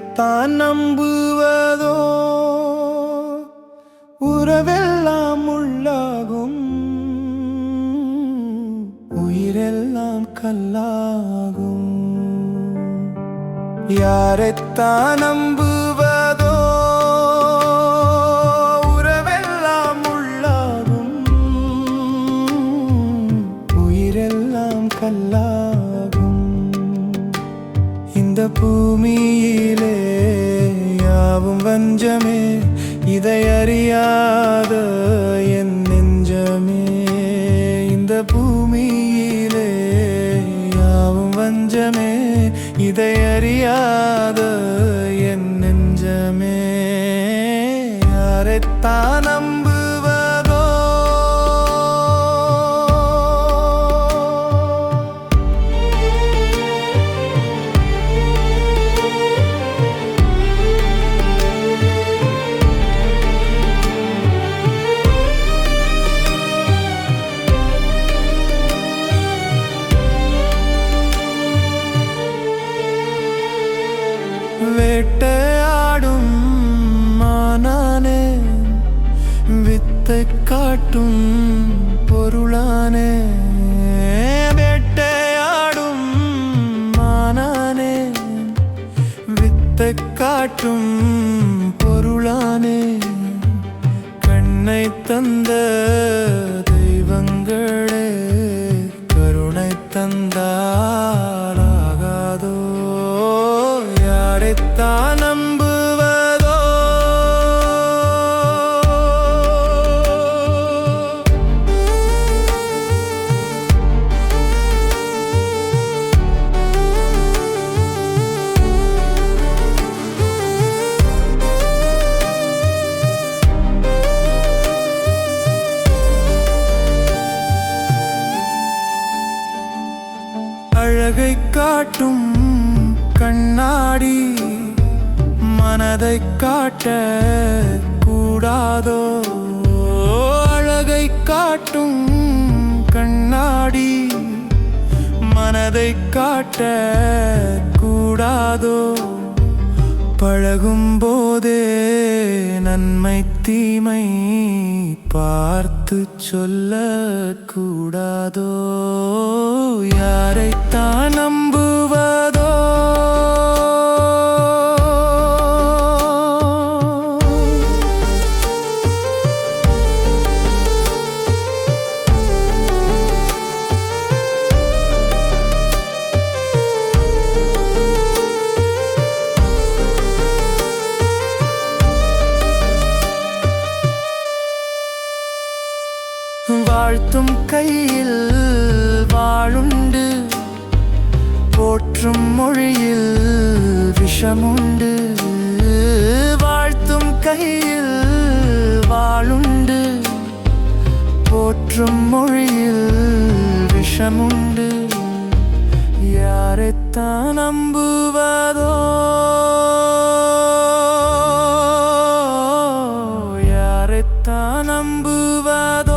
யாரைத்தான் நம்புவதோ? உறவெல்லாம் உள்ளாகும். உயிரெல்லாம் கல்லாகும். யாரைத்தான் நம்புவதோ? உறவெல்லாம் உள்ளாகும். உயிரெல்லாம் கல்லாகும். இந்த வஞ்சமே இதை அறியாத என் நெஞ்சமே. இந்த பூமியிலே யாவும் வஞ்சமே இதை அறியாத என் நெஞ்சமே. யாரைத்தான் நம்புவதோ வித்தை காட்டும் பொருளானே வேட்டையாடும் மானானே வித்தை காட்டும் பொருளானே கண்ணை தந்த தெய்வங்களே கருணை தந்தா அழகை காட்டும் கண்ணாடி மனதை காட்ட கூடாதோ? அழகை காட்டும் கண்ணாடி மனதை காட்ட கூடாதோ? பழகும் போதே நன்மை தீமை பார்த்து சொல்ல கூடாதோ யாரைத்தான் நம் வாழ்த்தும் கையில் வாழுண்டு. போற்றும் மொழியில் விஷமுண்டு. வாழ்த்தும் கையில் வாழுண்டு. போற்றும் மொழியில் விஷமுண்டு. யாரைத்தான் நம்புவதோ? யாரைத்தான் நம்புவதோ?